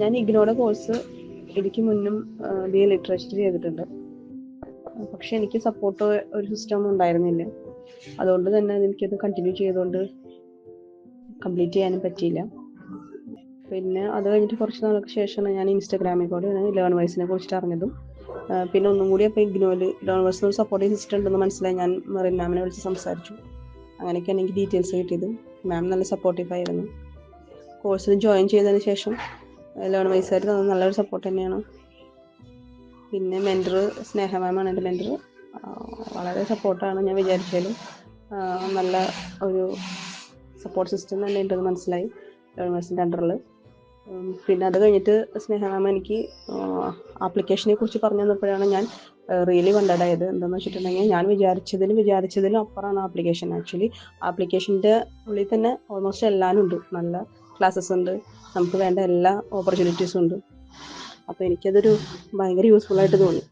ഞാൻ ഇഗ്നോയുടെ കോഴ്സ് എനിക്ക് മുന്നും B A literature ചെയ്തിട്ടുണ്ട്. പക്ഷെ എനിക്ക് സപ്പോർട്ട് ഒരു സിസ്റ്റം ഉണ്ടായിരുന്നില്ല. അതുകൊണ്ട് തന്നെ എനിക്കത് കണ്ടിന്യൂ ചെയ്തുകൊണ്ട് കംപ്ലീറ്റ് ചെയ്യാനും പറ്റിയില്ല. പിന്നെ അത് കഴിഞ്ഞിട്ട് കുറച്ച് നാൾക്ക് ശേഷമാണ് ഞാൻ ഇൻസ്റ്റാഗ്രാമിൽ കൂടെ ലേൺ വൈസിനെ കുറിച്ചിട്ട് അറിഞ്ഞതും. പിന്നെ ഒന്നും കൂടി അപ്പോൾ ഇഗ്നോയിൽ ലേൺ വൈസിന് ഒരു സപ്പോർട്ടിംഗ് സിസ്റ്റം ഉണ്ടെന്ന് മനസ്സിലായി. ഞാൻ മെറിൻ മാമിനെ വിളിച്ച് സംസാരിച്ചു. അങ്ങനെയൊക്കെയാണ് എനിക്ക് ഡീറ്റെയിൽസ് കിട്ടിയത്. മാം നല്ല സപ്പോർട്ടീവ് ആയിരുന്നു. കോഴ്സിൽ ജോയിൻ ചെയ്തതിന് ശേഷം ലേൺ വൈസായിട്ട് തന്ന നല്ലൊരു സപ്പോർട്ട് തന്നെയാണ്. പിന്നെ മെന്റർ സ്നേഹ മാമാണ് എന്റെ മെന്റർ വളരെ സപ്പോർട്ടാണ് ഞാൻ വിചാരിച്ചാലും. നല്ല ഒരു സപ്പോർട്ട് സിസ്റ്റം തന്നെ ഉണ്ടെന്ന് മനസ്സിലായി ലോൺ വൈസിന്റെ അണ്ടറിൽ പിന്നെ അത് കഴിഞ്ഞിട്ട് സ്നേഹ മാം എനിക്ക് ആപ്ലിക്കേഷനെ കുറിച്ച് പറഞ്ഞു തന്നപ്പോഴാണ് ഞാൻ റിയലി വണ്ടഡായത് എന്താണെന്ന് വെച്ചിട്ടുണ്ടെങ്കിൽ ഞാൻ വിചാരിച്ചതിലും വിചാരിച്ചതിലും അപ്പുറമാണ് ആപ്ലിക്കേഷൻ ആക്ച്വലി ആപ്ലിക്കേഷന്റെ ഉള്ളിൽ തന്നെ ഓൾമോസ്റ്റ് എല്ലാവരും ഉണ്ട്. നല്ല ക്ലാസ്സസ് ഉണ്ട്. നമുക്ക് വേണ്ട എല്ലാ ഓപ്പർച്യൂണിറ്റീസും ഉണ്ട്. അപ്പോൾ എനിക്കതൊരു ഭയങ്കര യൂസ്ഫുൾ ആയിട്ട് തോന്നി.